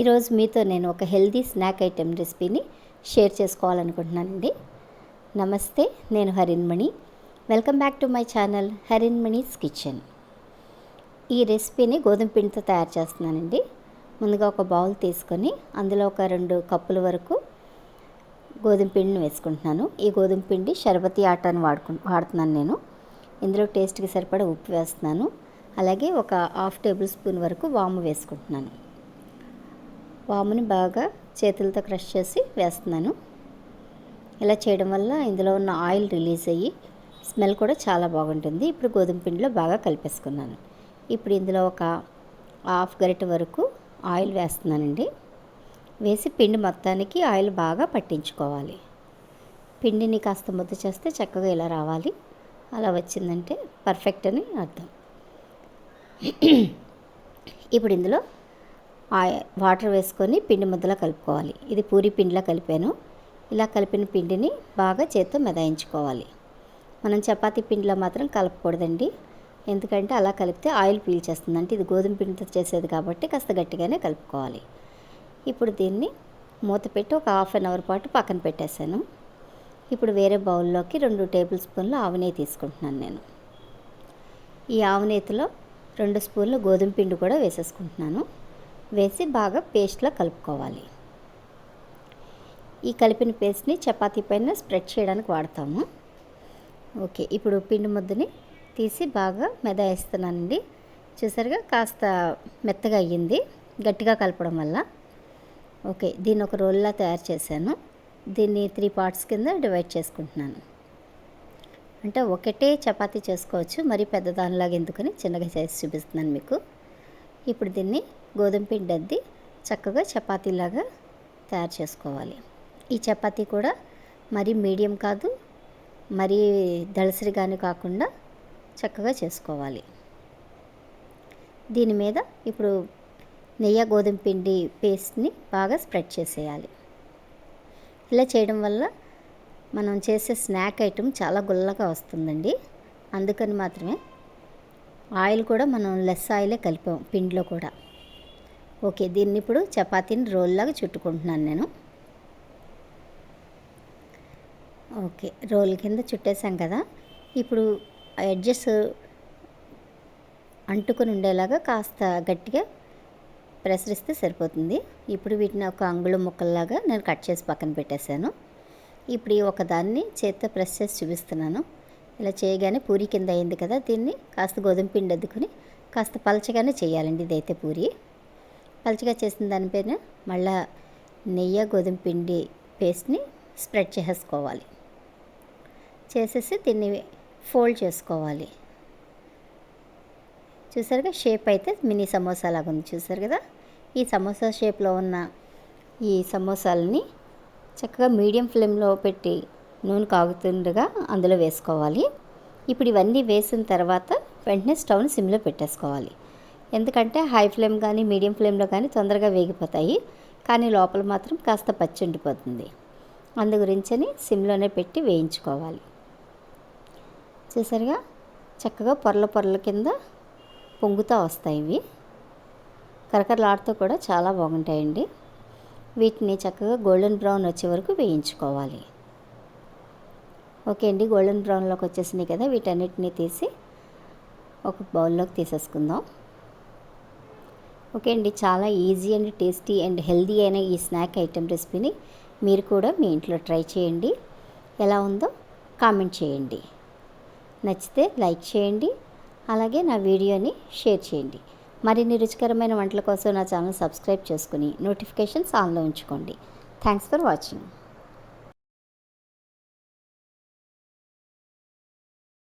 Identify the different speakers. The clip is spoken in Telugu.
Speaker 1: ఈరోజు మీతో నేను ఒక హెల్దీ స్నాక్ ఐటెం రెసిపీని షేర్ చేసుకోవాలనుకుంటున్నానండి. నమస్తే నేను Harinmani welcome back to my channel Harinmani's kitchen. ఈ రెసిపీని గోధుమ పిండితో తయారు చేస్తున్నానండి. ముందుగా ఒక బౌల్ తీసుకొని అందులో ఒక రెండు కప్పుల వరకు గోధుమ పిండిని వేసుకుంటున్నాను. ఈ గోధుమ పిండి షర్బతి ఆటాను వాడుకు వాడుతున్నాను నేను. ఇందులో టేస్ట్కి సరిపడా ఉప్పు వేస్తున్నాను. అలాగే ఒక హాఫ్ టేబుల్ స్పూన్ వరకు వాము వేసుకుంటున్నాను. వాముని బాగా చేతులతో క్రష్ చేసి వేస్తున్నాను. ఇలా చేయడం వల్ల ఇందులో ఉన్న ఆయిల్ రిలీజ్ అయ్యి స్మెల్ కూడా చాలా బాగుంటుంది. ఇప్పుడు గోధుమ పిండిలో బాగా కలిపేసుకున్నాను. ఇప్పుడు ఇందులో ఒక హాఫ్ గరిట వరకు ఆయిల్ వేస్తున్నానండి. వేసి పిండి మొత్తానికి ఆయిల్ బాగా పట్టించుకోవాలి. పిండిని కాస్త ముద్ద చేస్తే చక్కగా ఇలా రావాలి. అలా వచ్చిందంటే పర్ఫెక్ట్ అని అర్థం. ఇప్పుడు ఇందులో వాటర్ వేసుకొని పిండి ముద్దలా కలుపుకోవాలి. ఇది పూరి పిండిలా కలిపాను. ఇలా కలిపిన పిండిని బాగా చేత్తో మెదాయించుకోవాలి. మనం చపాతీ పిండిలో మాత్రం కలపకూడదండి. ఎందుకంటే అలా కలిపితే ఆయిల్ పీల్చేస్తుంది. అంటే ఇది గోధుమ పిండితో చేసేది కాబట్టి కాస్త గట్టిగానే కలుపుకోవాలి. ఇప్పుడు దీన్ని మూత పెట్టి ఒక హాఫ్ అన్ అవర్ పాటు పక్కన పెట్టేశాను. ఇప్పుడు వేరే బౌల్లోకి రెండు టేబుల్ స్పూన్లు ఆవు తీసుకుంటున్నాను నేను. ఈ ఆవునేతిలో రెండు స్పూన్లు గోధుమ పిండి కూడా వేసేసుకుంటున్నాను. వేసి బాగా పేస్ట్లా కలుపుకోవాలి. ఈ కలిపిన పేస్ట్ని చపాతీ పైన స్ప్రెడ్ చేయడానికి వాడతాము. ఓకే ఇప్పుడు పిండి ముద్దని తీసి బాగా మెదాయిస్తున్నానండి. చూసారుగా కాస్త మెత్తగా అయ్యింది గట్టిగా కలపడం వల్ల. ఓకే దీన్ని ఒక రోల్లా తయారు చేశాను. దీన్ని త్రీ పార్ట్స్ కింద డివైడ్ చేసుకుంటున్నాను. అంటే ఒకటే చపాతీ చేసుకోవచ్చు మరి పెద్ద దానిలాగా ఎందుకని చిన్నగా చేసి చూపిస్తున్నాను మీకు. ఇప్పుడు దీన్ని గోధుమ పిండి అద్ది చక్కగా చపాతీలాగా తయారు చేసుకోవాలి. ఈ చపాతీ కూడా మరీ మీడియం కాదు మరీ దళసరిగానే కాకుండా చక్కగా చేసుకోవాలి. దీని మీద ఇప్పుడు నెయ్యి గోధుమ పిండి పేస్ట్ని బాగా స్ప్రెడ్ చేసేయాలి. ఇలా చేయడం వల్ల మనం చేసే స్నాక్ ఐటెం చాలా గుల్లగా వస్తుందండి. అందుకని మాత్రమే ఆయిల్ కూడా మనం లెస్ ఆయిలే కలిపాం పిండిలో కూడా. ఓకే దీన్ని ఇప్పుడు చపాతీని రోల్లాగా చుట్టుకుంటున్నాను నేను. ఓకే రోల్ కింద చుట్టేసాం కదా. ఇప్పుడు ఎడ్జెస్ అంటుకొని ఉండేలాగా కాస్త గట్టిగా ప్రెసరిస్తే సరిపోతుంది. ఇప్పుడు వీటిని ఒక అంగుళం ముక్కల్లాగా నేను కట్ చేసి పక్కన పెట్టేశాను. ఇప్పుడు ఈ ఒకదాన్ని చేత్తో ప్రెస్ చేసి చూపిస్తున్నాను. ఇలా చేయగానే పూరి కింద అయింది కదా దీన్ని. కాస్త గోధుమ పిండి అద్దుకుని కాస్త పలచగానే చేయాలండి ఇదైతే పూరి. పలచగా చేసిన దానిపైన మళ్ళా నెయ్యి గోధుమ పిండి పేస్ట్ని స్ప్రెడ్ చేసుకోవాలి చేసేసి దీన్ని ఫోల్డ్ చేసుకోవాలి. చూసారుగా షేప్ అయితే మినీ సమోసా లాగా ఉంది. చూసారు కదా? ఈ సమోసా షేప్లో ఉన్న ఈ సమోసాలని చక్కగా మీడియం ఫ్లేమ్లో పెట్టి నూనె కాగుతుండగా అందులో వేసుకోవాలి. ఇప్పుడు ఇవన్నీ వేసిన తర్వాత వెంటనే స్టవ్ని సిమ్లో పెట్టేసుకోవాలి. ఎందుకంటే హై ఫ్లేమ్ కానీ మీడియం ఫ్లేమ్లో కానీ తొందరగా వేగిపోతాయి. కానీ లోపల మాత్రం కాస్త పచ్చి ఉండిపోతుంది. అందు గురించని సిమ్లోనే పెట్టి వేయించుకోవాలి. చూసారుగా? చక్కగా పొరల పొరల కింద పొంగుతూ వస్తాయి ఇవి. కరకరలాడుతూ కూడా చాలా బాగుంటాయండి. వీటిని చక్కగా గోల్డెన్ బ్రౌన్ వచ్చే వరకు వేయించుకోవాలి. ఓకే అండి గోల్డెన్ బ్రౌన్లోకి వచ్చేసినాయి కదా వీటన్నిటిని తీసి ఒక బౌల్లోకి తీసేసుకుందాం. ఓకే అండి చాలా easy and tasty and healthy అయిన ఈ స్నాక్ ఐటెం రెసిపీని మీరు కూడా మీ ఇంట్లో ట్రై చేయండి. ఎలా ఉందో కామెంట్ చేయండి. నచ్చితే లైక్ చేయండి అలాగే నా వీడియోని షేర్ చేయండి. మరిన్ని రుచికరమైన వంటల కోసం నా ఛానల్ సబ్స్క్రైబ్ చేసుకుని నోటిఫికేషన్స్ ఆన్లో ఉంచుకోండి. Thanks for watching.